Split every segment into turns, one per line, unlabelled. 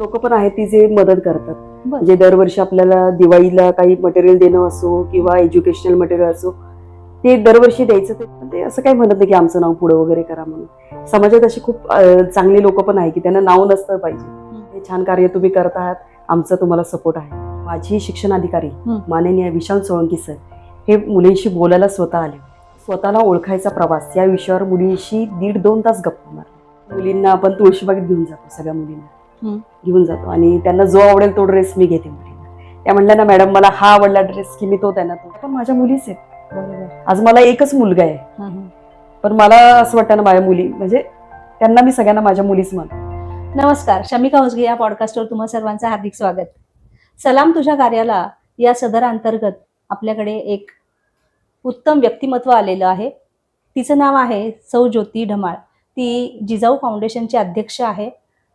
लोक पण आहेत ती जे मदत करतात. म्हणजे दरवर्षी आपल्याला दिवाळीला काही मटेरियल देणं असो किंवा एज्युकेशनल मटेरियल असो ते दरवर्षी द्यायचं ते ते असं काही म्हणत नाही की आमचं नाव पुढं वगैरे करा म्हणून. समाजात अशी खूप चांगली लोक पण आहे की त्यांना नाव नसतं पाहिजे. हे छान कार्य तुम्ही करत आहात आमचा तुम्हाला सपोर्ट आहे. माझी शिक्षण अधिकारी. माननीय विशाल सोळंकी सर हे मुलींशी बोलायला स्वतः आले. स्वतःला ओळखायचा प्रवास या विषयावर मुलींशी दीड दोन तास गप्पा मारले मुलींना आपण तुळशीबागेत घेऊन जातो सगळ्या मुलींना. घेऊन जातो. आणि त्यांना जो आवडेल तो ड्रेस मी घेते मुलींना त्या म्हणल्या ना मॅडम मला हा आवडला ड्रेस की मी तो त्यांना तो. पण माझ्या मुलीच आहेत. आज मला एकच मुलगा आहे. पण मला असं वाटतं ना माझ्या मुली म्हणजे त्यांना मी सगळ्यांना माझ्या मुलीच मान
नमस्कार शमिका होसगे या पॉडकास्टवर तुम्हा सर्वांचं हार्दिक स्वागत. सलाम तुझ्या कार्याला या सदर अंतर्गत आपल्याकडे एक उत्तम व्यक्तिमत्व आलेलं आहे. तिचं नाव आहे सौ ज्योती ढमाळ. ती जिजाऊ फाउंडेशनची अध्यक्ष आहे.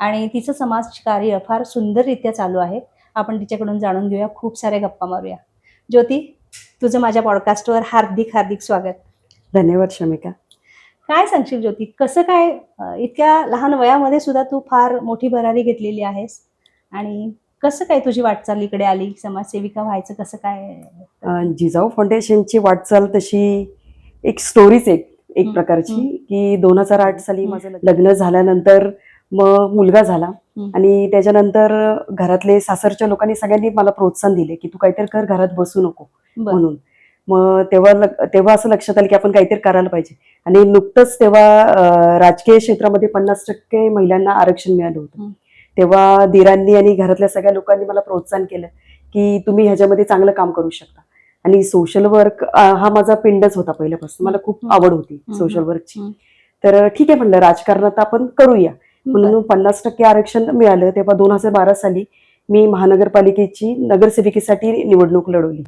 आणि तिचं समाजकार्य फार सुंदररित्या चालू आहे. आपण तिच्याकडून जाणून घेऊया. खूप साऱ्या गप्पा मारूया. ज्योती तुझं माझ्या पॉडकास्टवर हार्दिक हार्दिक स्वागत.
धन्यवाद शमिका.
काय सांगशील ज्योती? कसं काय इतक्या लहान वयामध्ये सुद्धा तू फार मोठी भरारी घेतलेली आहेस? आणि कसं काय तुझी वाटचाल इकडे आली? समाजसेविका व्हायचं कसं काय?
जिजाऊ फाउंडेशनची वाटचाल तशी एक स्टोरीच एक एक प्रकारची. की दोन हजार आठ साली. माझं लग्न झाल्यानंतर मग मुलगा झाला. आणि त्याच्यानंतर घरातले सासरच्या लोकांनी सगळ्यांनी मला प्रोत्साहन दिले की तू काहीतरी कर घरात बसू नको म्हणून मग तेव्हा तेव्हा असं लक्षात आलं की आपण काहीतरी करायला पाहिजे आणि नुकतंच तेव्हा राजकीय क्षेत्रामध्ये पन्नास टक्के महिलांना आरक्षण मिळालं होतं. तेव्हा दिरांनी आणि घरातल्या सगळ्या लोकांनी मला प्रोत्साहन केलं की तुम्ही ह्याच्यामध्ये चांगलं काम करू शकता आणि सोशल वर्क हा माझा पिंडच होता पहिल्यापासून मला खूप. आवड होती सोशल. वर्कची. तर ठीक आहे म्हणलं राजकारणात आपण करूया म्हणून पन्नास टक्के आरक्षण मिळालं. तेव्हा दोन हजार बारा साली मी महानगरपालिकेची नगरसेविकेसाठी निवडणूक लढवली.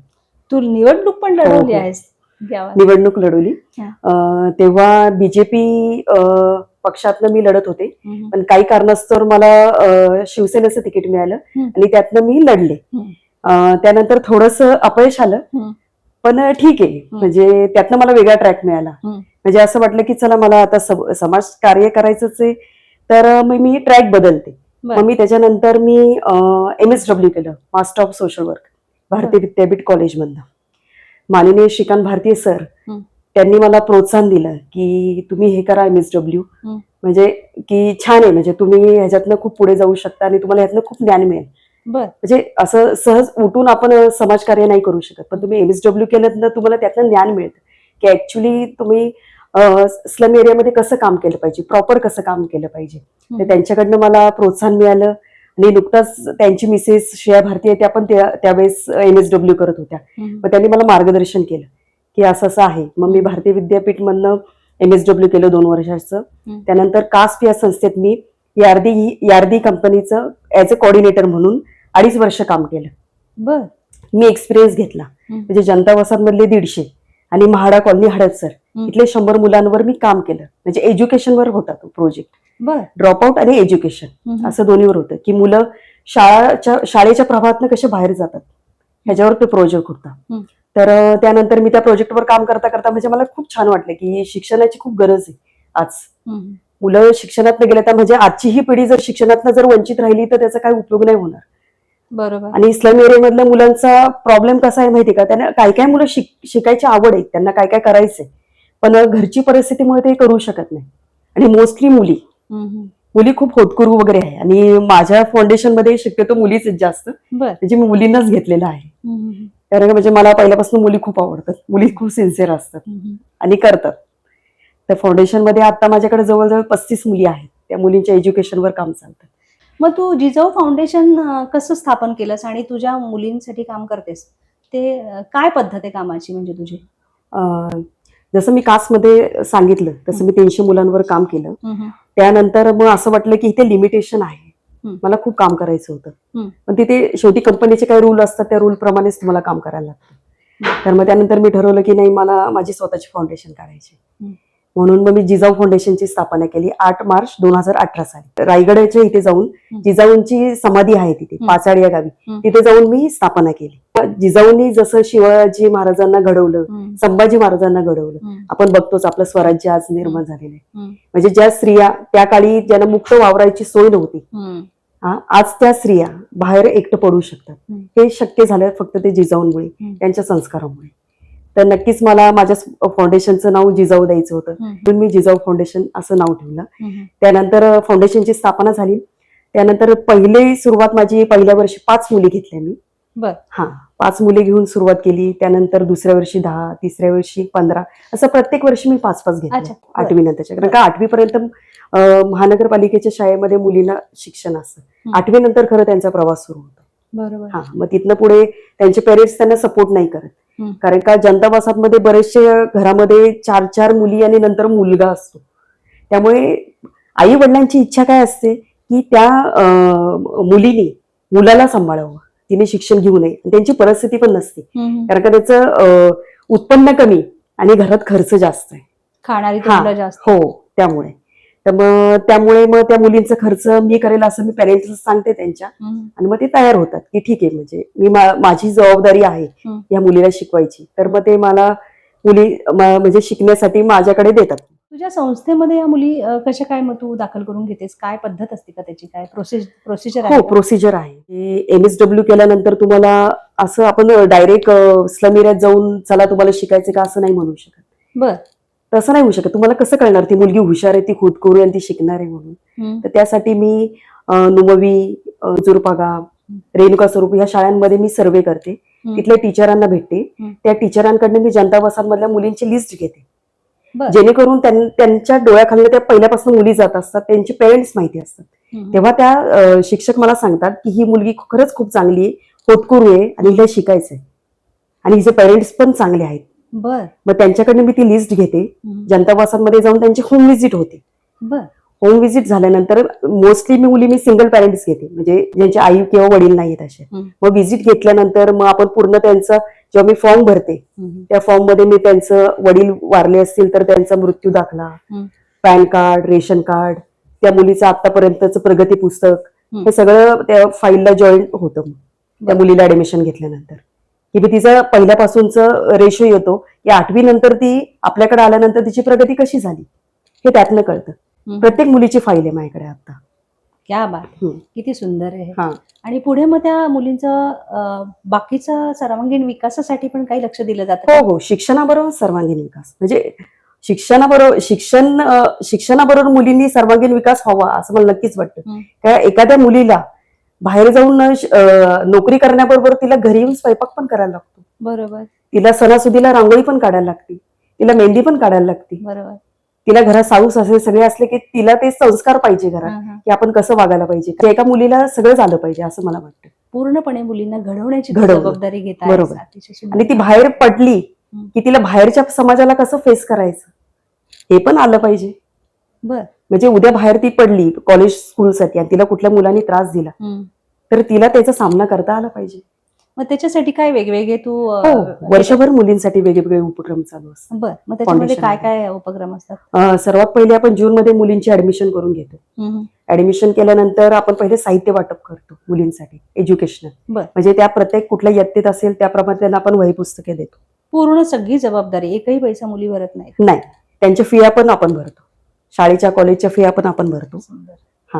तू निवडणूक पण लढवली
हो.
आहेस
निवडणूक लढवली.
हा.
तेव्हा बीजेपी पक्षातनं मी लढत होते.
हं,
पण काही कारणास्तव मला शिवसेनेचं तिकीट मिळालं
हं.
आणि त्यातनं मी लढले.
हं.
त्यानंतर थोडस अपयश आलं.
हं.
पण ठीक आहे. म्हणजे त्यातनं मला वेगळा ट्रॅक मिळाला.
हं.
म्हणजे असं वाटलं की चला मला आता सम- समाज कार्य करायचंच आहे. तर मग मी ट्रॅक बदलते. मग मी त्याच्यानंतर मी एम एस डब्ल्यू केलं master of social work Bharati Vidyapeeth कॉलेजमधनं. माननीय श्रीकांत भारतीय सर. त्यांनी मला प्रोत्साहन दिलं की तुम्ही हे करा एम एस डब्ल्यू. म्हणजे की छान आहे म्हणजे तुम्ही ह्याच्यातनं खूप पुढे जाऊ शकता आणि तुम्हाला ह्यातनं खूप ज्ञान मिळेल. म्हणजे असं सहज उठून आपण समाजकार्य नाही करू शकत. पण तुम्ही एम एस डब्ल्यू केलं तर तुम्हाला त्यातनं ज्ञान मिळतं. की ऍक्च्युली तुम्ही स्लम एरियामध्ये कसं काम केलं पाहिजे? प्रॉपर कसं काम केलं पाहिजे? तर त्यांच्याकडनं मला प्रोत्साहन मिळालं आणि नुकताच त्यांची मिसेस श्रेया भारती आहे त्या पण त्या- त्यावेळेस एम एस डब्ल्यू करत होत्या. मग त्यांनी मला मार्गदर्शन केलं की असं असं आहे. मग मी भारतीय विद्यापीठमधनं एम एस डब्ल्यू केलं दोन वर्षाचं. त्यानंतर कास्प या संस्थेत मी यार्दी यार्दी कंपनीचं ऍज अ कॉर्डिनेटर म्हणून अडीच वर्ष काम केलं.
बर.
मी एक्सपिरियन्स घेतला. म्हणजे जनता वसाहतमधले दीडशे आणि महाडा कॉलनी हडपसर. इथले शंभर मुलांवर मी काम केलं. म्हणजे एज्युकेशनवर होता तो प्रोजेक्ट. ड्रॉपआउट आणि एज्युकेशन. असं दोन्हीवर होतं. की मुलं शाळाच्या शाळेच्या प्रभावातनं कसे बाहेर जातात ह्याच्यावर तो प्रोजेक्ट होता. तर त्यानंतर मी त्या प्रोजेक्टवर काम करता करता म्हणजे मला खूप छान वाटलं की शिक्षणाची खूप गरज आहे आज. मुलं शिक्षणात गेल्या तर म्हणजे आजची ही पिढी जर शिक्षणात जर वंचित राहिली तर त्याचा काही उपयोग नाही होणार.
बरोबर.
आणि इस्लाम एरियामधल्या मुलांचा प्रॉब्लेम कसा आहे माहिती का? त्यांना काय काय मुलं शिक शिकायची आवड आहे त्यांना काय काय करायचंय पण घरची परिस्थितीमुळे ते करू शकत नाही. आणि मोस्टली मुली. मुली खूप होतकरू वगैरे आहे. आणि माझ्या फाउंडेशनमध्ये शक्यतो मुलीच जास्त. म्हणजे मी मुलींनाच घेतलेलं आहे. कारण म्हणजे मला पहिल्यापासून मुली खूप आवडतात. मुली खूप सिन्सिअर असतात. आणि करतात. तर फाउंडेशनमध्ये आता माझ्याकडे जवळजवळ पस्तीस मुली आहेत. त्या मुलींच्या एज्युकेशनवर काम चालतं.
मग तू जिजाऊ फाउंडेशन कसं स्थापन केलंस आणि तुझ्या मुलींसाठी काम करतेस? ते काय पद्धत आहे कामाची म्हणजे तुझी?
जसं मी कास्टमध्ये सांगितलं तसं मी तीनशे मुलांवर काम केलं. त्यानंतर मग असं वाटलं की इथे लिमिटेशन आहे. मला खूप काम करायचं होतं. पण तिथे शेवटी कंपनीचे काही रूल असतात त्या रूल प्रमाणेच तुम्हाला काम करायला लागतं. तर मग त्यानंतर मी ठरवलं की नाही मला माझी स्वतःची फाउंडेशन करायची
हं.
म्हणून मग मी जिजाऊ फाउंडेशनची स्थापना केली आठ मार्च दोन हजार अठरा साली. रायगडच्या इथे जाऊन. जिजाऊंची समाधी आहे तिथे. पाचाड या गावी. तिथे जाऊन मी स्थापना केली. जिजाऊंनी जसं शिवाजी महाराजांना घडवलं संभाजी महाराजांना घडवलं आपण बघतोच आपलं स्वराज्य आज निर्माण झालेलं आहे. म्हणजे ज्या स्त्रिया त्या काळी ज्यांना मुक्त वावरायची सोय नव्हती आज त्या स्त्रिया बाहेर एकटं पडू शकतात. हे शक्य झालं फक्त ते जिजाऊंमुळे. त्यांच्या संस्कारामुळे. तर नक्कीच मला माझ्या फाउंडेशनचं नाव जिजाऊ द्यायचं होतं. म्हणून मी जिजाऊ फाउंडेशन असं नाव ठेवलं. त्यानंतर फाउंडेशनची स्थापना झाली. त्यानंतर पहिले सुरुवात माझी पहिल्या वर्षी पाच मुली घेतल्या मी.
बर.
हा पाच मुली घेऊन सुरुवात केली. त्यानंतर दुसऱ्या वर्षी दहा तिसऱ्या वर्षी पंधरा. असं प्रत्येक वर्षी मी पाच पाच घेतले. आठवी नंतरच्या. कारण का आठवी पर्यंत महानगरपालिकेच्या शाळेमध्ये मुलींना शिक्षण असतं. आठवी नंतर खरं त्यांचा प्रवास सुरू होतो.
बरोबर.
हा मग तिथनं पुढे त्यांचे पेरेंट्स त्यांना सपोर्ट नाही करत. कारण का जनता वसाहतमध्ये बरेचसे घरामध्ये चार चार मुली आणि नंतर मुलगा असतो. त्यामुळे आई वडिलांची इच्छा काय असते? की त्या मुलीने मुलाला सांभाळावं. तिने शिक्षण घेऊ नये. आणि त्यांची परिस्थिती पण नसते. कारण का त्याचं उत्पन्न कमी आणि घरात खर्च जास्त आहे.
खाणारी जास्त.
हो त्यामुळे. तर मग त्यामुळे मग त्या मुलींचा खर्च मी करेल असं मी पेरेंट्सला सांगते त्यांच्या. आणि मग ते तयार होतात की ठीक आहे म्हणजे मी माझी जबाबदारी आहे. या मुलीला शिकवायची. तर मग ते मला मुली म्हणजे शिकण्यासाठी माझ्याकडे देतात.
तुझ्या संस्थेमध्ये या मुली कशा काय मग तू दाखल करून घेतेस? काय पद्धत असते का त्याची? काय प्रोसेस प्रोसिजर आहे
हो? प्रोसिजर आहे. एम एस डब्ल्यू केल्यानंतर तुम्हाला असं आपण डायरेक्ट स्लम एरियात जाऊन चला तुम्हाला शिकायचं का असं नाही म्हणू शकत.
बर.
तसं नाही होऊ शकत. तुम्हाला कसं कळणार? ती मुलगी हुशार आहे ती खुदकरू आणि ती शिकणार आहे म्हणून. तर त्यासाठी मी नुमवी जुरपागा रेणुका स्वरूप या शाळांमध्ये मी सर्वे करते. तिथल्या टीचरांना भेटते. त्या टीचरांकडनं मी जनता वसाहतमधल्या मुलींची लिस्ट घेते. जेणेकरून त्यां- त्यांच्या डोळ्याखाली त्या पहिल्यापासून मुली जात असतात त्यांचे पेरेंट्स माहिती असतात. तेव्हा त्या शिक्षक मला सांगतात की ही मुलगी खरंच खूप चांगली आहे होतकरू आहे आणि हिला शिकायचंय. आणि हिचे पेरेंट्स पण चांगले आहेत.
बर
मग त्यांच्याकडनं मी ती लिस्ट घेते
हम्म.
जनता वसाहतमध्ये जाऊन त्यांची होम व्हिजिट होते
बर
होम व्हिजिट झाल्यानंतर मोस्टली मी मुली मी सिंगल पॅरेंट्स घेते म्हणजे ज्यांचे आई किंवा वडील नाहीत असे. मग व्हिजिट घेतल्यानंतर मग आपण पूर्ण त्यांचं जेव्हा मी फॉर्म भरते. त्या फॉर्ममध्ये मी त्यांचं वडील वारले असतील तर त्यांचा मृत्यू दाखला. पॅन कार्ड रेशन कार्ड त्या मुलीचं आतापर्यंतचं प्रगती पुस्तक. हे सगळं त्या फाईलला जॉईन होतं. त्या. मुलीला ऍडमिशन घेतल्यानंतर की बी तिचा पहिल्यापासूनचं रेशो येतो की आठवी नंतर ती आपल्याकडे आल्यानंतर तिची प्रगती कशी झाली? हे त्यातनं कळतं. प्रत्येक मुलीची फाईल आहे माझ्याकडे आता.
क्या बात. किती सुंदर आहे.
हा.
आणि पुढे मग त्या मुलींचं बाकीचा सर्वांगीण विकासासाठी पण काही लक्ष दिलं जातं
हो? हो. शिक्षणाबरोबर सर्वांगीण विकास. म्हणजे शिक्षणाबरोबर शिक्षण शिक्षणाबरोबर मुलींनी सर्वांगीण विकास व्हावा असं मला नक्कीच वाटतं. एखाद्या मुलीला बाहेर जाऊन नोकरी करण्याबरोबर तिला घरी येऊन स्वयंपाक पण करायला लागतो
बरोबर
तिला सणासुदीला रांगोळी पण काढायला लागते तिला मेहंदी पण काढायला लागते
बरोबर
तिला घरात साऊस असे सगळे असले की तिला ते संस्कार पाहिजे घरात. की आपण कसं वागायला पाहिजे एका मुलीला सगळं झालं पाहिजे असं मला वाटतं
पूर्णपणे मुलींना घडवण्याची. जबाबदारी घेत आहेस.
बरोबर. आणि ती बाहेर पडली. की तिला बाहेरच्या समाजाला कसं फेस करायचं हे पण आलं पाहिजे
बर
म्हणजे उद्या बाहेर ती पडली कॉलेज स्कूलसाठी आणि तिला कुठल्या मुलांनी त्रास दिला. तर तिला त्याचा सामना करता आला पाहिजे.
मग त्याच्यासाठी काय वेगवेगळे तू
हो वर्षभर मुलींसाठी वेगवेगळे उपक्रम चालू असतात.
बर मग त्याच्यामध्ये काय. काय उपक्रम असतात?
सर्वात पहिले आपण जून मध्ये मुलींची ऍडमिशन करून घेतो. ऍडमिशन केल्यानंतर आपण पहिले साहित्य वाटप करतो मुलींसाठी एज्युकेशनल. म्हणजे त्या प्रत्येक कुठल्या यत्तेत असेल त्याप्रमाणे त्यांना आपण वही पुस्तके देतो.
पूर्ण सगळी जबाबदारी एकही पैसा मुली भरत नाही
नाही त्यांच्या फिया पण आपण भरतो. शाळेच्या कॉलेजच्या फिया पण आपण भरतो. हा.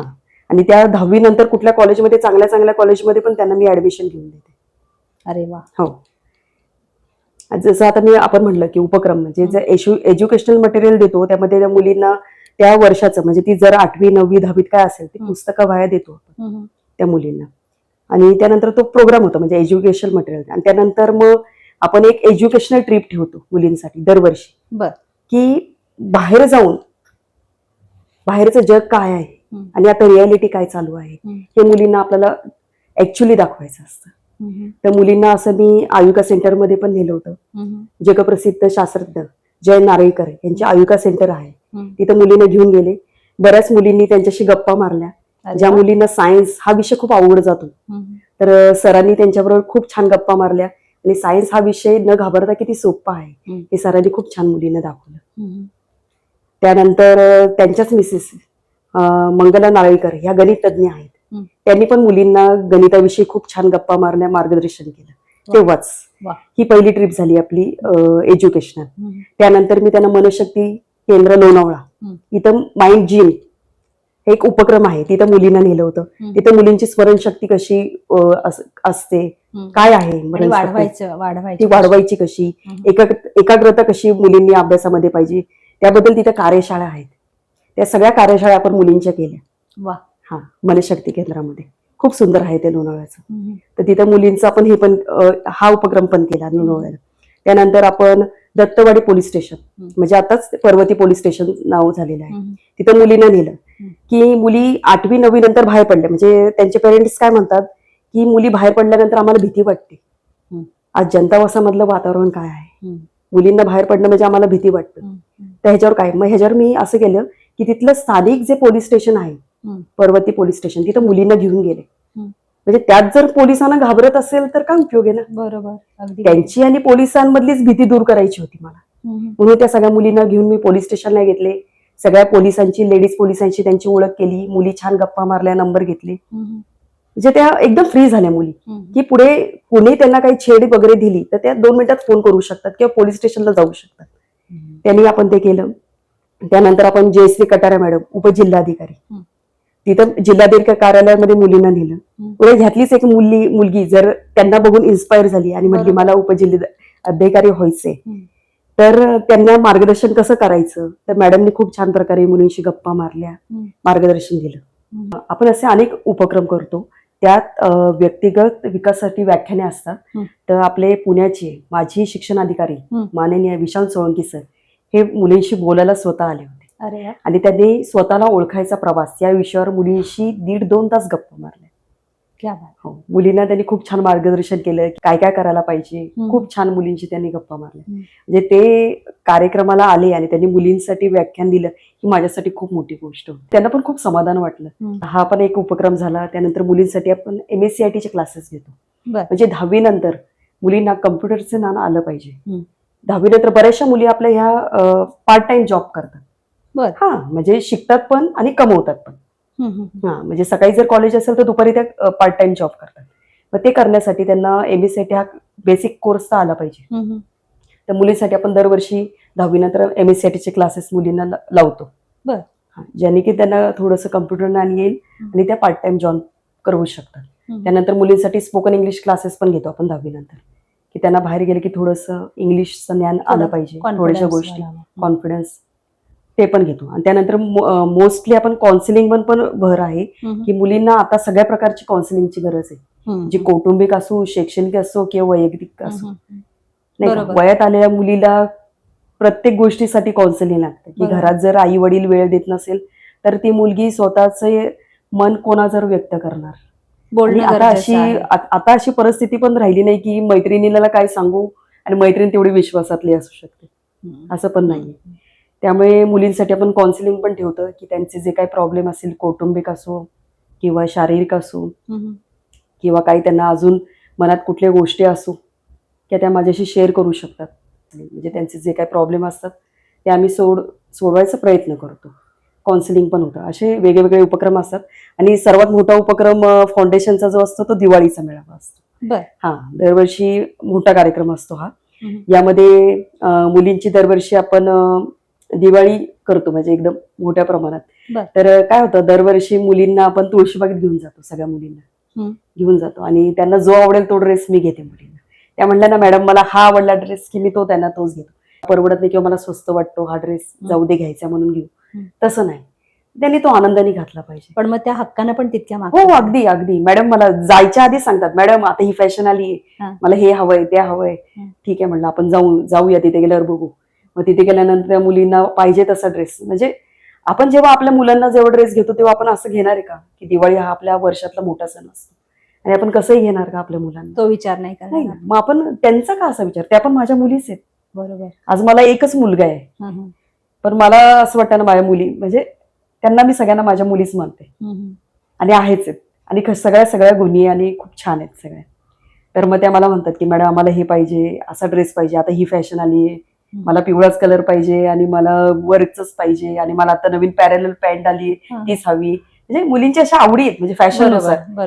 आणि त्या दहावी नंतर कुठल्या कॉलेजमध्ये चांगल्या चांगल्या कॉलेजमध्ये पण त्यांना मी ऍडमिशन घेऊन देते.
अरे वा.
हो. जसं आता मी आपण म्हणलं की उपक्रम म्हणजे जे एशु एज्युकेशनल मटेरियल देतो त्यामध्ये त्या मुलींना त्या वर्षाचं म्हणजे ती जर आठवी नववी दहावीत काय असेल ती. पुस्तकं वाया देतो आपण. त्या मुलींना. आणि त्यानंतर तो प्रोग्राम होतो म्हणजे एज्युकेशन मटेरियल आणि त्यानंतर मग आपण एक एज्युकेशनल ट्रिप ठेवतो मुलींसाठी दरवर्षी.
बर.
की बाहेर जाऊन बाहेरचं जग काय आहे. आणि आता रियालिटी काय चालू आहे. हे मुलींना आपल्याला ऍक्च्युली दाखवायचं असतं. त्या मुलींना असं मी आयुका सेंटरमध्ये पण नेलं होतं. जगप्रसिद्ध शास्त्रज्ञ जय नारळीकर यांचे आयुका सेंटर आहे. तिथं मुलींना घेऊन गेले बऱ्याच मुलींनी त्यांच्याशी गप्पा मारल्या ज्या. मुलींना सायन्स हा विषय खूप आवड जातो. तर सरांनी त्यांच्याबरोबर खूप छान गप्पा मारल्या आणि सायन्स हा विषय न घाबरता किती सोपा आहे. हे सरांनी खूप छान मुलींना दाखवलं. त्यानंतर त्यांच्याच मिसेस मंगला नारळीकर ह्या गणित तज्ज्ञ आहेत. त्यांनी पण मुलींना गणिताविषयी खूप छान गप्पा मारण्या मार्गदर्शन केलं. तेव्हाच. ही पहिली ट्रिप झाली आपली एज्युकेशनल. त्यानंतर मी त्यांना मनशक्ती केंद्र लोणावळा. इथं माइंड जिम हे एक उपक्रम आहे तिथं मुलींना नेलं होतं. तिथं मुलींची स्मरणशक्ती कशी असते. काय आहे?
वाढवायचं वाढवायचं
ती वाढवायची कशी एकाग्रता कशी मुलींनी अभ्यासामध्ये पाहिजे त्याबद्दल तिथं कार्यशाळा आहेत. त्या सगळ्या कार्यशाळा आपण मुलींच्या केल्या.
वा.
हा मनशक्ती केंद्रामध्ये. खूप सुंदर आहे ते लोणावळ्याचं. तर तिथं मुलींचा आपण हे पण हा उपक्रम पण केला लोणावळ्याला त्यानंतर आपण दत्तवाडी पोलीस स्टेशन. म्हणजे आताच पर्वती पोलीस स्टेशन नाव झालेलं आहे. तिथं मुलींना नेलं. की मुली आठवी नववी नंतर बाहेर पडल्या. म्हणजे त्यांचे पेरेंट्स काय म्हणतात? की मुली बाहेर पडल्यानंतर आम्हाला भीती वाटते. आज जनता वसामधलं वातावरण काय आहे. मुलींना बाहेर पडणं म्हणजे आम्हाला भीती वाटतं. तर ह्याच्यावर काय मग ह्याच्यावर मी असं केलं की तिथलं स्थानिक जे पोलीस स्टेशन आहे. पर्वती पोलीस स्टेशन तिथं मुलींना घेऊन गेले. म्हणजे त्यात जर पोलिसांना घाबरत असेल तर काय उपयोग आहे ना
बरोबर
त्यांची आणि पोलिसांमधलीच भीती दूर करायची होती मला. म्हणून त्या सगळ्या मुलींना घेऊन मी पोलीस स्टेशनला घेतले सगळ्या पोलिसांची लेडीज पोलिसांची त्यांची ओळख केली मुली छान गप्पा मारल्या नंबर घेतले. म्हणजे त्या एकदम फ्री झाल्या मुली. की पुढे कुणी त्यांना काही छेड वगैरे दिली तर त्या दोन मिनिटात फोन करू शकतात किंवा पोलीस स्टेशनला जाऊ शकतात. त्यांनी आपण ते केलं त्यानंतर आपण जयश्री कटारा मॅडम उपजिल्हाधिकारी. तिथं जिल्हाधिकारी कार्यालयामध्ये मुलींना नेलं. पुढे ह्यातलीच एक मुलगी मुलगी जर त्यांना बघून इन्स्पायर झाली आणि म्हटली
बरोबर.
मला उपजिल्हा अधिकारी व्हायचंय
हं.
तर त्यांना मार्गदर्शन कसं करायचं तर मॅडमनी खूप छान प्रकारे मुलींशी गप्पा मारल्या. मार्गदर्शन दिलं. आपण असे अनेक उपक्रम करतो त्यात व्यक्तिगत विकासासाठी व्याख्याने असतात. तर आपले पुण्याचे माजी शिक्षणाधिकारी
हं.
माननीय विशाल सोळंकी सर हे मुलींशी बोलायला स्वतः आले होते
अरे
आणि त्यांनी स्वतःला ओळखायचा प्रवास या विषयावर मुलींशी दीड दोन तास गप्पा मारल्या
बात
हो मुलींना त्यांनी खूप छान मार्गदर्शन केलं काय काय करायला पाहिजे. खूप छान मुलींशी त्यांनी गप्पा मारल्या. म्हणजे ते कार्यक्रमाला आले आणि त्यांनी मुलींसाठी व्याख्यान दिलं ही माझ्यासाठी खूप मोठी गोष्ट होती त्यांना पण खूप समाधान वाटलं
हं.
पण एक उपक्रम झाला त्यानंतर मुलींसाठी आपण एम एस सी आय टीचे क्लासेस घेतो. म्हणजे दहावी नंतर मुलींना कम्प्युटरचं ज्ञान आलं पाहिजे. दहावी नंतर बऱ्याचशा मुली आपल्या ह्या पार्ट टाइम जॉब करतात. हा म्हणजे शिकतात पण आणि कमवतात पण. हा म्हणजे सकाळी जर कॉलेज असेल तर दुपारी त्या पार्ट टाइम जॉब करतात मग ते करण्यासाठी त्यांना एमएससीआयटी हा बेसिक कोर्स आला पाहिजे. तर मुलीसाठी आपण दरवर्षी दहावी नंतर एमएससीआयटीचे क्लासेस मुलींना लावतो
बर.
ज्याने की त्यांना थोडंसं कम्प्युटर ज्ञान येईल. आणि त्या पार्ट टाइम जॉब करू शकतात. त्यानंतर मुलींसाठी स्पोकन इंग्लिश क्लासेस पण घेतो आपण दहावी नंतर की त्यांना बाहेर गेले की थोडंसं इंग्लिशचं ज्ञान आलं पाहिजे थोड्याशा गोष्टी. कॉन्फिडन्स ते पण घेतो आणि त्यानंतर मोस्टली आपण काउन्सिलिंग पण पण भर आहे. की मुलींना आता सगळ्या प्रकारची काउन्सिलिंगची गरज आहे. जी कौटुंबिक असो शैक्षणिक असो किंवा वैयक्तिक असो. नाही. वयात आलेल्या मुलीला प्रत्येक गोष्टीसाठी काउन्सिलिंग लागते. की. घरात जर आई वडील वेळ देत नसेल तर ती मुलगी स्वतःचे मन कोणा जर व्यक्त करणार?
बोलणं
आता अशी आता अशी परिस्थिती पण राहिली नाही की मैत्रिणीला काय सांगू आणि मैत्रीण तेवढी विश्वासातली असू शकते. असं पण नाही त्यामुळे मुलींसाठी आपण काउन्सिलिंग पण ठेवतो की त्यांचे जे काही प्रॉब्लेम असेल कौटुंबिक असो किंवा शारीरिक असो. किंवा काही त्यांना अजून मनात कुठल्या गोष्टी असो की त्या माझ्याशी शेअर करू शकतात. म्हणजे त्यांचे जे काही प्रॉब्लेम असतात ते आम्ही सोड सोडवायचा प्रयत्न करतो. काउन्सिलिंग पण होतं. असे वेगवेगळे उपक्रम असतात. आणि सर्वात मोठा उपक्रम फाउंडेशनचा जो असतो तो दिवाळीचा मेळावा असतो. हा दरवर्षी मोठा कार्यक्रम असतो हा. यामध्ये मुलींची दरवर्षी आपण दिवाळी करतो म्हणजे एकदम मोठ्या प्रमाणात. तर काय होतं दरवर्षी मुलींना आपण तुळशीबागेत घेऊन जातो सगळ्या मुलींना. घेऊन जातो. आणि त्यांना जो आवडेल तो ड्रेस मी घेते मुलींना. त्या म्हणल्या ना मॅडम मला हा आवडला ड्रेस की मी तो त्यांना तोच घेतो. परवडत नाही किंवा मला स्वस्त वाटतो हा ड्रेस जाऊ दे घ्यायचा म्हणून घेऊ. तसं नाही. त्यांनी तो आनंदाने घातला पाहिजे.
पण मग त्या हक्कानं पण तितक्या
हो
मागतात.
अगदी अगदी. मॅडम मला जायच्या आधी सांगतात मॅडम आता ही फॅशन आली
हा.
मला हे हवंय ते हवंय.
हं.
ठीक आहे म्हणलं आपण जाऊ जाऊया तिथे गेल्यावर बघू. मग तिथे गेल्यानंतर मुलींना पाहिजे तसा ड्रेस. म्हणजे आपण जेव्हा आपल्या मुलांना जेव्हा ड्रेस घेतो तेव्हा आपण असं घेणार आहे का? की दिवाळी हा आपल्या वर्षातला मोठा सण असतो. आणि आपण कसंही घेणार का आपल्या मुलांना?
तो विचार नाही
नाही.
करणार.
मग आपण त्यांचा का असा विचार? त्या पण माझ्या मुलीच आहेत.
बरोबर.
आज मला एकच मुलगा आहे.
हम्म.
पण मला असं वाटतं ना माझ्या मुली म्हणजे त्यांना मी सगळ्यांना माझ्या मुलीच मानते.
हम्म.
आणि आहेच आहेत. आणि ख- सगळ्या सगळ्या गुणी आणि खूप छान आहेत सगळ्या. तर मग त्या मला म्हणतात की मॅडम आम्हाला हे पाहिजे असा ड्रेस पाहिजे आता ही फॅशन आली आहे. मला पिवळाच कलर पाहिजे आणि मला वर्कच पाहिजे आणि मला आता नवीन पॅरेल पॅन्ट आली
हा.
तीच हवी. म्हणजे मुलींची अशा आवडी आहेत म्हणजे फॅशन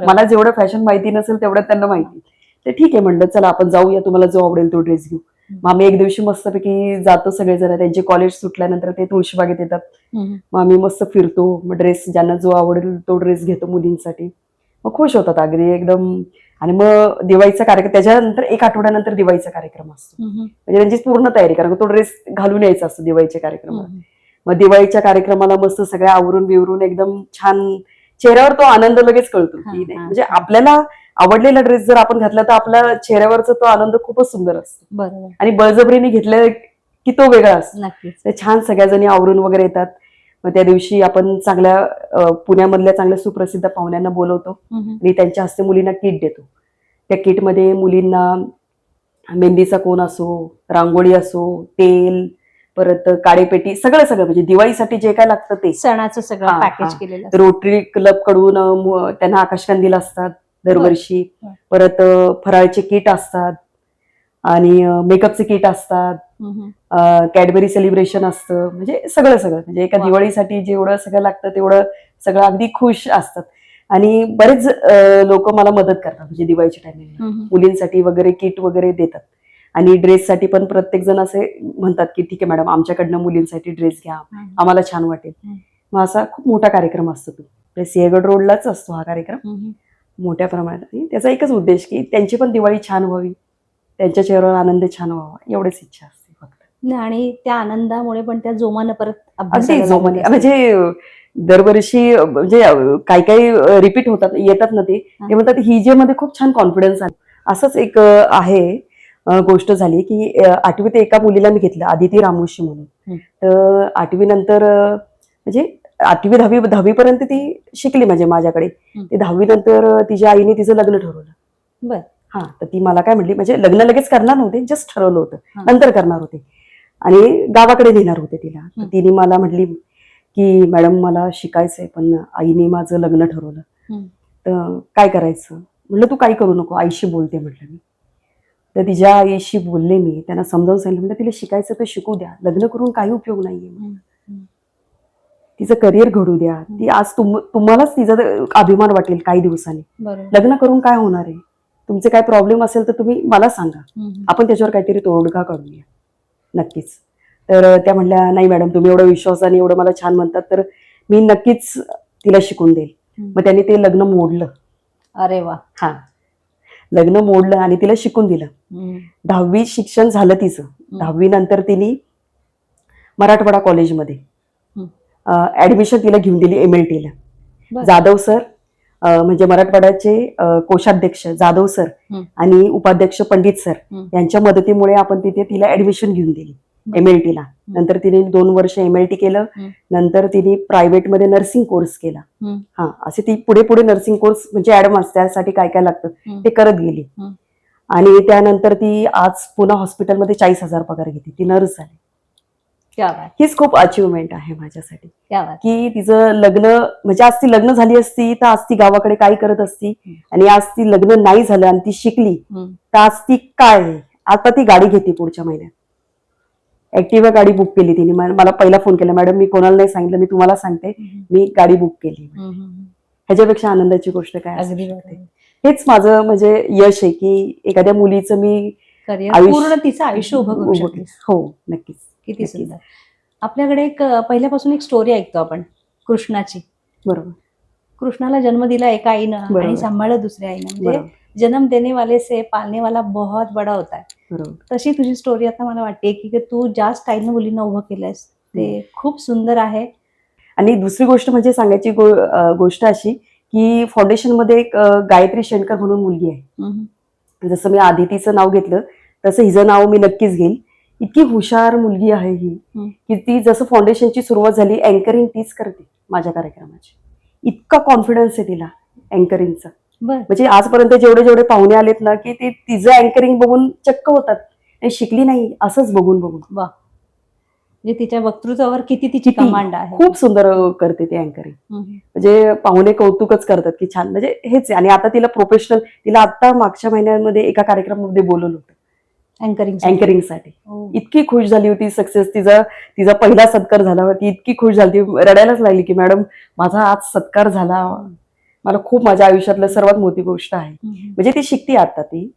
मला जेवढं फॅशन माहिती नसेल तेवढं त्यांना माहिती. तर ठीक आहे म्हणलं चला आपण जाऊया तुम्हाला जो आवडेल तो ड्रेस घेऊ. मग आम्ही एक दिवशी मस्तपैकी जातो सगळेजण त्यांचे कॉलेज सुटल्यानंतर ते तुळशीबागेत येतात. मग आम्ही मस्त फिरतो मग ड्रेस ज्यांना जो आवडेल तो ड्रेस घेतो मुलींसाठी. मग खुश होतात अगदी एकदम. आणि मग दिवाळीचा कार्यक्रम त्याच्यानंतर एक आठवड्यानंतर दिवाळीचा कार्यक्रम असतो. म्हणजे त्यांची पूर्ण तयारी कारण तो ड्रेस घालून यायचा असतो दिवाळीच्या कार्यक्रमाला.
हम्म.
मग दिवाळीच्या कार्यक्रमाला मस्त सगळ्या आवरून बिवरून एकदम छान चेहऱ्यावर तो आनंद लगेच कळतो की नाही. म्हणजे आपल्याला आवडलेला ड्रेस जर आपण घातला तर आपल्या चेहऱ्यावरचा तो आनंद खूपच सुंदर असतो.
बरोबर.
आणि बळजबरीने घेतलं की तो वेगळा असतो. छान सगळ्याजणी आवरून वगैरे येतात. मग त्या दिवशी आपण चांगल्या पुण्यामधल्या चांगल्या सुप्रसिद्ध पाहुण्यांना बोलवतो. आणि त्यांच्या हस्ते मुलींना किट देतो. त्या किटमध्ये मुलींना मेहंदीचा कोण असो रांगोळी असो तेल परत काळेपेटी सगळं सगळं म्हणजे दिवाळीसाठी जे काय लागतं ते
सणाचं सगळं पॅकेज. केलेलं.
रोटरी क्लबकडून त्यांना आकाशकंदील असतात दरवर्षी. परत फराळचे किट असतात आणि मेकअपचे किट असतात. कॅडबरी सेलिब्रेशन असतं म्हणजे सगळं सगळं म्हणजे एका. दिवाळीसाठी जेवढं सगळं लागतं तेवढं सगळं अगदी खुश असतात आणि बरेच लोक मला मदत करतात म्हणजे दिवाळीच्या टायमिंगला
हम्म.
मुलींसाठी वगैरे किट वगैरे देतात आणि ड्रेससाठी पण प्रत्येक जण असे म्हणतात की ठीक आहे मॅडम आमच्याकडनं मुलींसाठी ड्रेस घ्या. आम्हाला छान वाटेल. मग असा खूप मोठा कार्यक्रम असतो तो. सिंहगड रोडलाच असतो हा कार्यक्रम. मोठ्या प्रमाणात. आणि त्याचा एकच उद्देश की त्यांची पण दिवाळी छान व्हावी. त्यांच्या चेहऱ्यावर आनंद छान व्हावा. एवढीच इच्छा असते फक्त.
आणि त्या आनंदामुळे पण त्या जोमानं परत
अगदी जोमाने. म्हणजे दरवर्षी म्हणजे काही काही रिपीट होतात येतात ना ते. म्हणतात ही जे मध्ये खूप छान कॉन्फिडन्स आला. असंच एक आहे. गोष्ट झाली की अ, आठवीत एका मुलीला मी घेतलं आदिती रामोशी म्हणून. तर आठवी नंतर म्हणजे आठवी दहावी दहावी पर्यंत ती शिकली म्हणजे माझ्याकडे. ते दहावी नंतर तिच्या आईने तिचं लग्न ठरवलं
बर.
हा तर ती मला काय म्हटली म्हणजे लग्न लगेच करणार नव्हते जस्ट ठरवलं होतं. नंतर करणार होते आणि गावाकडे नेणार होते तिला. तिने मला म्हटली की मॅडम मला शिकायचंय पण आईने माझं लग्न ठरवलं. तर काय करायचं म्हटलं तू काही करू नको आईशी बोलते म्हटलं मी तर तिच्या आईशी बोलले मी त्यांना समजावून सांगितलं. म्हटलं तिला शिकायचं तर शिकू द्या. लग्न करून काही उपयोग नाहीये. तिचं करिअर घडू द्या. ती आज तुम तुम्हालाच तिचा अभिमान वाटेल काही दिवसांनी. लग्न करून काय होणार आहे? तुमचे काय प्रॉब्लेम असेल तर तुम्ही मला सांगा. आपण त्याच्यावर काहीतरी तोडगा काढूया. नक्कीच. तर त्या म्हणल्या नाही मॅडम तुम्ही एवढं विश्वासाने एवढं मला छान म्हणतात तर मी नक्कीच तिला शिकून देईल. मग त्यांनी ते लग्न मोडलं.
अरे वा.
हा. लग्न मोडलं आणि तिला शिकून दिलं. दहावी शिक्षण झालं तिचं दहावी नंतर तिने मराठवाडा कॉलेजमध्ये. ऍडमिशन तिला घेऊन दिली एम एल टीला. जाधव सर म्हणजे मराठवाड्याचे कोषाध्यक्ष जाधव सर. आणि उपाध्यक्ष पंडित सर. यांच्या मदतीमुळे आपण तिथे तिला ऍडमिशन घेऊन दिली. एम एल टीला नंतर तिने दोन वर्ष एम एल टी केलं. नंतर तिने प्रायव्हेटमध्ये नर्सिंग कोर्स केला. हा असे ती पुढे पुढे नर्सिंग कोर्स म्हणजे ऍडव्हान्स त्यासाठी काय काय लागतं. ते करत गेली. आणि त्यानंतर ती आज पुन्हा हॉस्पिटलमध्ये चाळीस हजार पगार घेते. ती नर्स झाली
क्या बात.
हीच खूप अचिव्हमेंट आहे माझ्यासाठी.
क्या बात.
की तिचं लग्न म्हणजे आज ती लग्न झाली असती तर आज ती गावाकडे काय करत असती. आणि आज ती लग्न नाही झालं आणि ती शिकली. तर आज ती काय आता ती गाडी घेते पुढच्या महिन्यात. ऍक्टिव्हा गाडी बुक केली तिने. मला पहिला फोन केला मॅडम मी कोणाला नाही सांगितलं मी तुम्हाला सांगते. मी गाडी बुक केली. ह्याच्यापेक्षा आनंदाची गोष्ट काय शकते? हेच माझं म्हणजे यश आहे की एखाद्या मुलीचं मी
पूर्ण तिचं आयुष्य उभं करू
उभं
शकतेस.
हो नक्कीच.
किती. सुंदर. आपल्याकडे एक पहिल्यापासून एक स्टोरी ऐकतो आपण कृष्णाची.
बरोबर.
कृष्णाला जन्म दिला एका आईनं. आणि सांभाळलं दुसऱ्या आईनं. म्हणजे जन्म देने वाले से पालने वाला बहुत बडा होता है तशी तुझी स्टोरी आता मला वाटते की तू ज्या स्टाईलनं मुलींना उभं केलंयस ते खूप सुंदर आहे.
आणि दुसरी गोष्ट म्हणजे सांगायची गोष्ट अशी की फाउंडेशनमध्ये एक गायत्री शेणकर म्हणून मुलगी आहे. जसं मी आदितीचं नाव घेतलं तसं हिचं नाव मी नक्कीच घेईल इतकी हुशार मुलगी आहे ही. की ती जसं फाउंडेशनची सुरुवात झाली अँकरिंग तीच करते माझ्या कार्यक्रमाची. इतका कॉन्फिडन्स आहे तिला अँकरिंगचा म्हणजे आजपर्यंत जेवढे जेवढे पाहुणे आलेत ना की ते तिचं अँकरिंग बघून चक्क होतात. आणि शिकली नाही असंच बघून बघून.
वा. म्हणजे तिच्या वक्तृत्वावर किती तिची? कमांड आहे?
खूप सुंदर करते ती अँकरिंग. म्हणजे पाहुणे कौतुकच करतात की छान. म्हणजे हेच आहे. आणि आता तिला प्रोफेशनल तिला आता मागच्या महिन्यामध्ये एका कार्यक्रमामध्ये बोलवलं होतं.
अँकरिंग
अँकरिंगसाठी.
हो.
इतकी खुश झाली होती सक्सेस तिचा तिचा पहिला सत्कार झाला होती. इतकी खुश झाली रडायलाच लागली की मॅडम माझा आज सत्कार झाला. मला खूप माझ्या आयुष्यातलं सर्वात मोठी गोष्ट आहे. म्हणजे ती शिकते आता ती.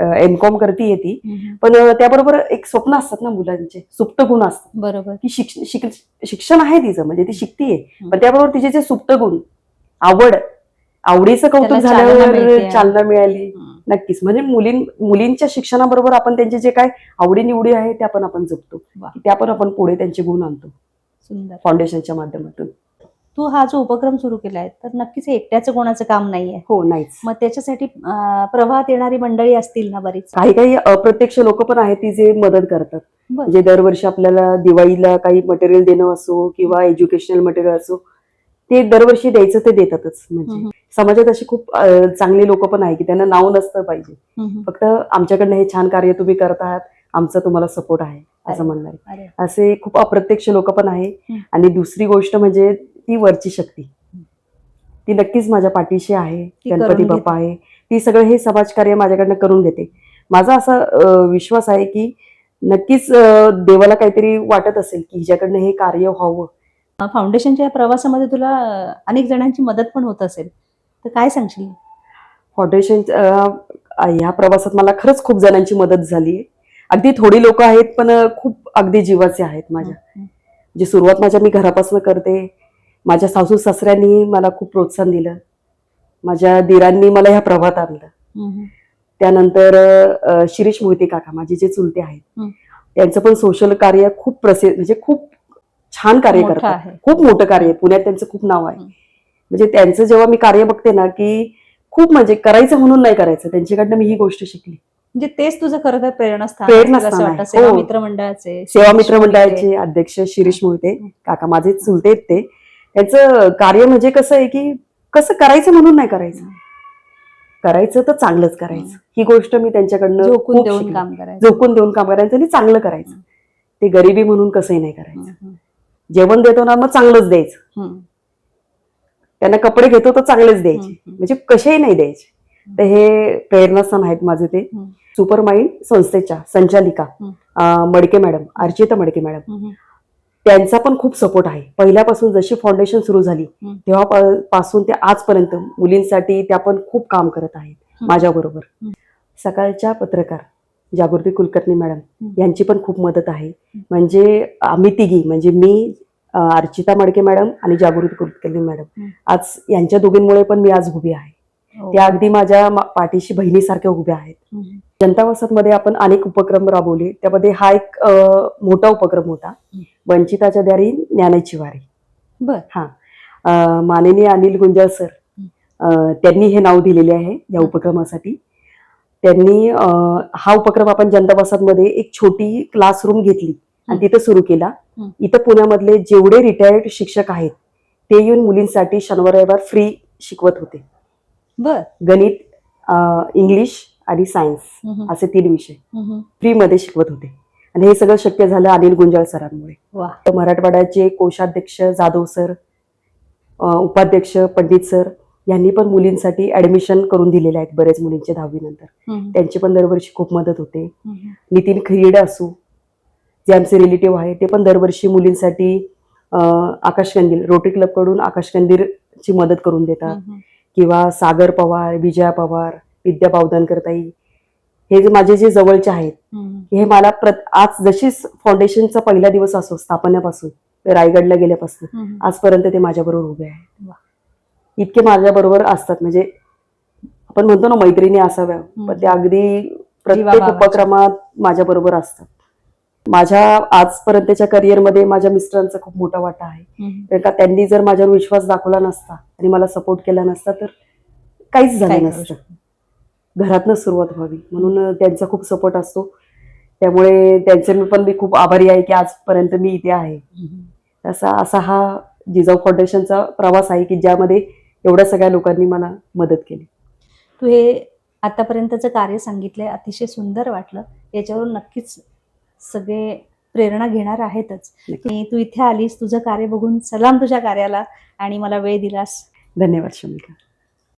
एम कॉम करते ती. पण त्याबरोबर एक स्वप्न असतात ना मुलांचे सुप्त गुण असतात.
बरोबर.
की शिक्ष- शिक- शिक्षण आहे तिचं म्हणजे ती शिकतीये. पण त्याबरोबर तिचे जे सुप्त गुण आवड आवडीचं कौतुक. झाल्यावर चालना मिळाली. नक्कीच. म्हणजे मुलीं मुलींच्या शिक्षणाबरोबर आपण त्यांचे जे काय आवडी निवडी आहे त्या पण आपण जपतो. त्या पण आपण पुढे त्यांचे गुण आणतो.
सुंदर.
फाउंडेशनच्या माध्यमातून.
तू हा जो उपक्रम सुरू केलाय तर नक्कीच हे एकट्याचं कोणाचं काम नाहीये
हो नाहीच
मग त्याच्यासाठी अं, प्रवाहात येणारी मंडळी असतील ना बरीच
काही काही अप्रत्यक्ष लोक पण आहेत ती जे मदत करतात
बरं.
म्हणजे दरवर्षी आपल्याला दिवाळीला काही मटेरियल देणं असो किंवा एज्युकेशनल मटेरियल असो ते दरवर्षी द्यायचं ते देतातच म्हणजे
हम्म.
समाजात अशी खूप अं, चांगली लोक पण आहे की त्यांना नाव नसतं पाहिजे
हम्म.
फक्त आमच्याकडनं हे छान कार्य तुम्ही करत आहात आमचा तुम्हाला सपोर्ट आहे असं. म्हणणार.
अरे
असे खूप अप्रत्यक्ष लोक पण आहे. आणि दुसरी गोष्ट म्हणजे ती वरची शक्ती. ती नक्कीच माझ्या पाठीशी आहे गणपती. बाप्पा आहे. ती सगळं हे समाजकार्य माझ्याकडनं करून घेते. माझा असा विश्वास आहे की नक्कीच देवाला काहीतरी वाटत असेल की हिच्याकडनं हे कार्य व्हावं.
फाउंडेशनच्या या प्रवासामध्ये तुला अनेक जणांची मदत पण होत असेल. तर काय सांगशील?
फाउंडेशन ह्या प्रवासात मला खरंच खूप जणांची मदत झाली. आहे अगदी थोडी लोक आहेत पण खूप अगदी जीवाचे आहेत माझ्या. जी सुरुवात माझ्या मी घरापासून करते माझ्या सासू सासऱ्यांनी मला खूप प्रोत्साहन दिलं माझ्या दिरांनी मला ह्या प्रभात आणलं. त्यानंतर शिरीष मोहिते काका माझे जे चुलते आहेत. त्यांचं पण सोशल कार्य खूप प्रसिद्ध म्हणजे खूप छान कार्य करतात
आहे.
खूप मोठं कार्य आहे पुण्यात त्यांचं खूप नाव आहे. म्हणजे त्यांचं जेव्हा मी कार्य बघते ना की खूप म्हणजे करायचं म्हणून नाही करायचं त्यांच्याकडनं मी ही गोष्ट शिकली
म्हणजे तेच तुझं खरं तर प्रेरणास्थान
प्रेरणास्थान
आहे. सेवा
हो.
मित्र मंडळाचे
सेवा मित्र मंडळाचे अध्यक्ष शिरीष मोहिते काका माझे चुलते आहेत ते त्यांचं कार्य म्हणजे कसं आहे की कसं करायचं म्हणून नाही करायचं करायचं तर चांगलंच करायचं ही गोष्ट मी त्यांच्याकडनं
झोकून देऊन. काम करायचं
झोकून देऊन काम करायचं आणि चांगलं करायचं. ते गरिबी म्हणून कसंही नाही करायचं. जेवण देतो ना मग चांगलंच द्यायचं. त्यांना कपडे घेतो तर चांगलेच द्यायचे. म्हणजे कसेही नाही द्यायचे तर हे प्रेरणास्थान आहेत माझे ते. सुपर माइंड संस्थेच्या संचालिका मडके मॅडम अर्चिता मडके मॅडम. त्यांचा पण खूप सपोर्ट आहे पहिल्यापासून जशी फाउंडेशन सुरू झाली. तेव्हा पासून ते आजपर्यंत मुलींसाठी त्या पण खूप काम करत आहेत. माझ्याबरोबर. सकाळच्या पत्रकार जागृती कुलकर्णी मॅडम. यांची पण खूप मदत आहे म्हणजे आम्ही तिघी म्हणजे मी अर्चिता मडके मॅडम आणि जागृती कुलकर्णी मॅडम. आज यांच्या दोघींमुळे पण मी आज उभी आहे. त्या अगदी माझ्या पाठीशी बहिणीसारख्या उभ्या आहेत. जनता वसाहतमध्ये आपण अनेक उपक्रम राबवले त्यामध्ये हा एक मोठा उपक्रम होता
हं.
वंचिताच्या दारी ज्ञानाची वारी
बर
हा माननीय अनिल गुंजाळ सर
हं.
त्यांनी हे नाव दिलेले आहे या
हं.
उपक्रमासाठी त्यांनी हा उपक्रम आपण जनता वसाहतमध्ये एक छोटी क्लासरूम घेतली आणि
हं.
तिथं सुरू केला
हं.
इथं पुण्यामधले जेवढे रिटायर्ड शिक्षक आहेत ते येऊन मुलींसाठी शनिवार रविवार फ्री शिकवत होते
बर
गणित इंग्लिश आणि सायन्स. असे तीन विषय. फ्रीमध्ये शिकवत होते आणि हे सगळं शक्य झालं अनिल गुंजाळ सरांमुळे मराठवाड्याचे कोषाध्यक्ष जाधव सर उपाध्यक्ष पंडित सर यांनी पण मुलींसाठी ऍडमिशन करून दिलेले आहेत बरेच मुलींचे दहावी नंतर. त्यांची पण दरवर्षी खूप मदत होते. नितीन खिरडे असू जे आमचे रिलेटिव्ह आहे ते पण दरवर्षी मुलींसाठी आकाश कंदील रोटरी क्लबकडून आकाश कंदीलची मदत करून देतात. किंवा सागर पवार विजया पवार विद्या बावधनकर ताई हे जे माझे जे जवळचे आहेत. हे मला प्रत आज जशी फाउंडेशनचा पहिला दिवस असो स्थापनेपासून रायगडला गेल्यापासून. आजपर्यंत ते माझ्याबरोबर उभे आहेत. इतके माझ्याबरोबर असतात म्हणजे आपण म्हणतो ना मैत्रिणी असाव्या पण ते अगदी प्रत्येक. उपक्रमात माझ्याबरोबर असतात माझ्या आजपर्यंतच्या करिअरमध्ये माझ्या मिस्टरांचा खूप मोठा वाटा आहे. कारण का त्यांनी जर माझ्यावर विश्वास दाखवला नसता आणि मला सपोर्ट केला नसता तर काहीच झालं नसतं. घरातनं सुरुवात व्हावी. म्हणून त्यांचा खूप सपोर्ट असतो. त्यामुळे त्यांचे मी पण मी खूप आभारी आहे की आजपर्यंत मी इथे आहे. असा असा हा जिजाऊ फाउंडेशनचा प्रवास आहे की ज्यामध्ये एवढ्या सगळ्या लोकांनी मला मदत केली.
तू हे आतापर्यंतचं कार्य सांगितलंय अतिशय सुंदर वाटलं. याच्यावरून नक्कीच सगळे प्रेरणा घेणार आहेतच. की तू इथे आलीस तुझं कार्य बघून सलाम तुझ्या कार्याला आणि मला वेळ दिलास.
धन्यवाद शमिका.